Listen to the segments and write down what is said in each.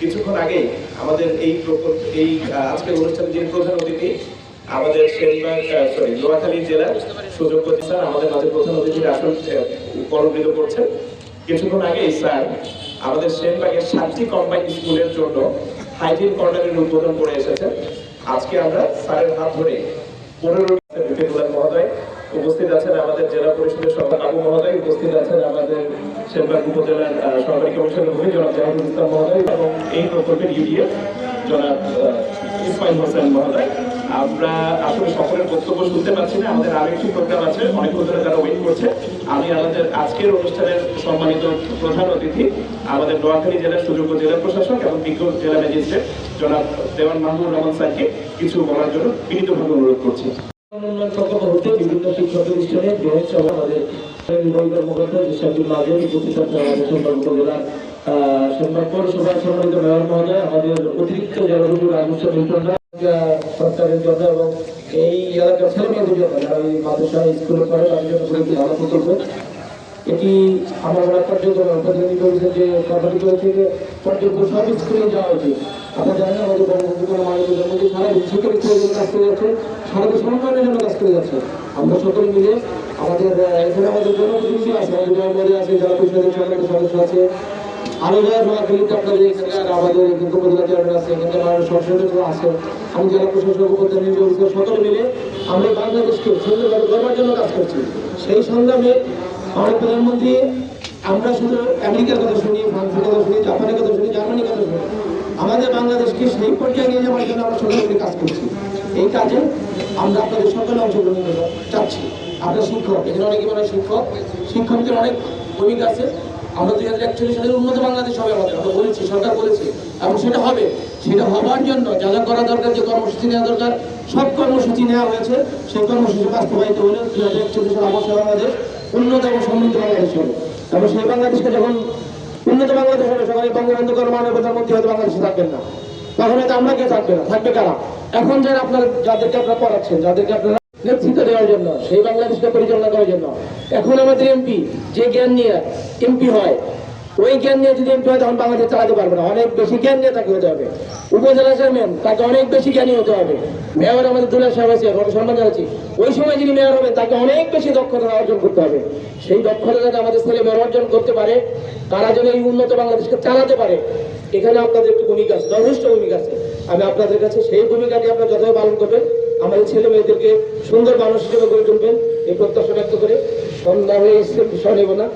কিছুক্ষণ আগে আমাদের এই এই আজকের অনুষ্ঠানে যিনি প্রধান অতিথি, আমাদের সরি নোয়াখালী জেলার স্যার, আমাদের মাঝে প্রধান অতিথির আসন করছেন। কিছুক্ষণ আগে স্যার, আমাদের সেনবাগের সাতটি কম্বাইন্ড স্কুলের জন্য হাইজিন কর্নারের উদ্বোধন করে এসেছেন। আজকে আমরা স্যারের হাত ধরে পনেরো মহোদয় উপস্থিত আছেন, আমাদের জেলা পরিষদের সভা আবু মহোদয় উপস্থিত আছেন, আমাদের সেনবাগ উপজেলার সরকারি কমিশনের মুখী জনাব জাহিদুল ইসলাম মহোদয় এবং এই প্রকল্পের ইউডিএফ জনাব ইসমাইল হোসেন মহোদয়। আমরা আসলে সকলের বক্তব্য শুনতে পাচ্ছি না, আমাদের আরেকটি প্রোগ্রাম আছে অনেকক্ষণ ধরে তারা ওয়েট করছে। আমি আমাদের আজকের অনুষ্ঠানের সম্মানিত প্রধান অতিথি, আমাদের নোয়াখালী জেলার সুযোগ্য জেলা প্রশাসক এবং বিজ্ঞ জেলা ম্যাজিস্ট্রেট জনাব দেওয়ান মাহমুদ রহমান স্যারকে কিছু বলার জন্য বিনীতভাবে অনুরোধ করছি। উন্নয়ন প্রকল্প হতে বিভিন্ন শিক্ষা প্রতিষ্ঠানে বৃহৎ আমাদের সোমবার পৌরসভার সম্মানিত মেয়র মহোদয় আমাদের অতিরিক্ত জলবায়ু রাজস্ব সরকারের জন্য এবং এই এলাকার ছেলেমেয়েদের জন্য যারা মাদ্রাসা স্কুলে পড়ে তাদের জন্য খুবই ভালো প্রকল্প এটি আমার প্রতিনিধি বলছেন যে তরফ থেকে সব স্কুলে যাওয়া উচিত। আপনারা জানেন আমাদের বঙ্গবন্ধু কোনো মানবের জন্য যে সারা বিশ্ব পরীক্ষার জন্য কাজ করে যাচ্ছে, সারা বিশ্ব উন্নয়নের জন্য কাজ করে যাচ্ছে। আমরা সকলে মিলে আমাদের এখানে আমাদের জনপ্রতিনিধি আছে, আমাদের মেয়র আছে, জেলা পরিষদের সদস্য আছে। আরও যারা এখানকার আমাদের কিন্তু চেয়ারম্যান আছে এখানকার আমাদের আছে। আমি জেলা প্রশাসক নির্বাচিত সকলে মিলে আমরা বাংলাদেশকে সুন্দরভাবে গড়বার জন্য কাজ করছি। সেই সংগ্রামে আমাদের প্রধানমন্ত্রী, আমরা শুধু আমেরিকার কথা শুনি, ফ্রান্সের কথা শুনি, জাপানের কথা শুনি, জার্মানির কথা শুনি। আমাদের বাংলাদেশকে সেই পর্যায়ে নিয়ে যাওয়ার জন্য আমরা সকলে কাজ করছি। এই কাজে আমরা আপনাদের সকলে অংশগ্রহণ চাচ্ছি। আপনার শিক্ষক, এখানে অনেকে মানে শিক্ষক। শিক্ষকদের অনেক ভূমিকা আছে। আমরা দুই হাজার একচল্লিশ সালের উন্নত বাংলাদেশ হবে আমাদের, আমরা বলেছি, সরকার বলেছে, এবং সেটা হবে। সেটা হবার জন্য যা যা করা দরকার, যে কর্মসূচি নেওয়া দরকার, সব কর্মসূচি নেওয়া হয়েছে। সেই কর্মসূচি বাস্তবায়িত হলে দুই হাজার একচল্লিশ সাল অবশ্যই বাংলাদেশ উন্নত এবং সমৃদ্ধ বাংলাদেশ হবে। এবং সেই বাংলাদেশকে যখন উন্নত বাংলাদেশ হবে, সবাই বঙ্গবন্ধু করে মাননীয় প্রধানমন্ত্রী হয়তো বাংলাদেশে থাকবেন না। তখন হয়তো আমরা কে থাকবে না, থাকবে কারা? এখন যারা আপনার, যাদেরকে আপনারা পড়াচ্ছেন, যাদেরকে আপনারা নেতৃত্ব দেওয়ার জন্য, সেই বাংলাদেশকে পরিচালনা করার জন্য এখন আমাদের এমপি যে জ্ঞান নিয়ে এমপি হয়, ওই জ্ঞান নিয়ে যদি এমপি হয়, তখন বাংলাদেশ চালাতে পারবে না। অনেক বেশি জ্ঞান নিয়ে তাকে হতে হবে। উপজেলা চেয়ারম্যান, তাকে অনেক বেশি জ্ঞানী হতে হবে। মেয়র আমাদের দুলা সাহেব আছে আমরা সম্মান জানাচ্ছি ওই সময় যিনি মেয়র হবে, তাকে অনেক বেশি দক্ষতা অর্জন করতে হবে। সেই দক্ষতা যাতে আমাদের ছেলে মেয়র অর্জন করতে পারে, তারা যেন এই উন্নত বাংলাদেশকে চালাতে পারে, এখানে আপনাদের একটু ভূমিকা আছে, যথেষ্ট ভূমিকা আছে। আমি আপনাদের কাছে সেই ভূমিকাটি আপনারা যথাযথ পালন করবেন। আমাদের ছেলে মেয়েদেরকে সুন্দর মানুষ হিসেবে গড়ে তুলবেন, এই প্রত্যাশা ব্যক্ত করে। সন্ধ্যা হয়ে এসছে বিষয় নেব না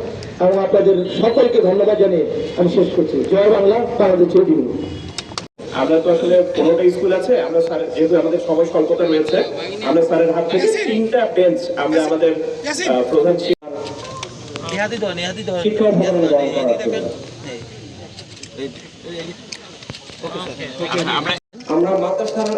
এবং আপনাদের সকলকে ধন্যবাদ জানিয়ে আমি শেষ করছি জয় বাংলা বাংলাদেশ জীবন আমরা তো আসলে পনেরোটা স্কুল আছে আমরা স্যার যেহেতু আমাদের সময় স্বল্পতা রয়েছে আমরা স্যারের হাত থেকে তিনটা বেঞ্চ আমরা আমাদের প্রধান শিক্ষক। আমরা মাদ্রাসার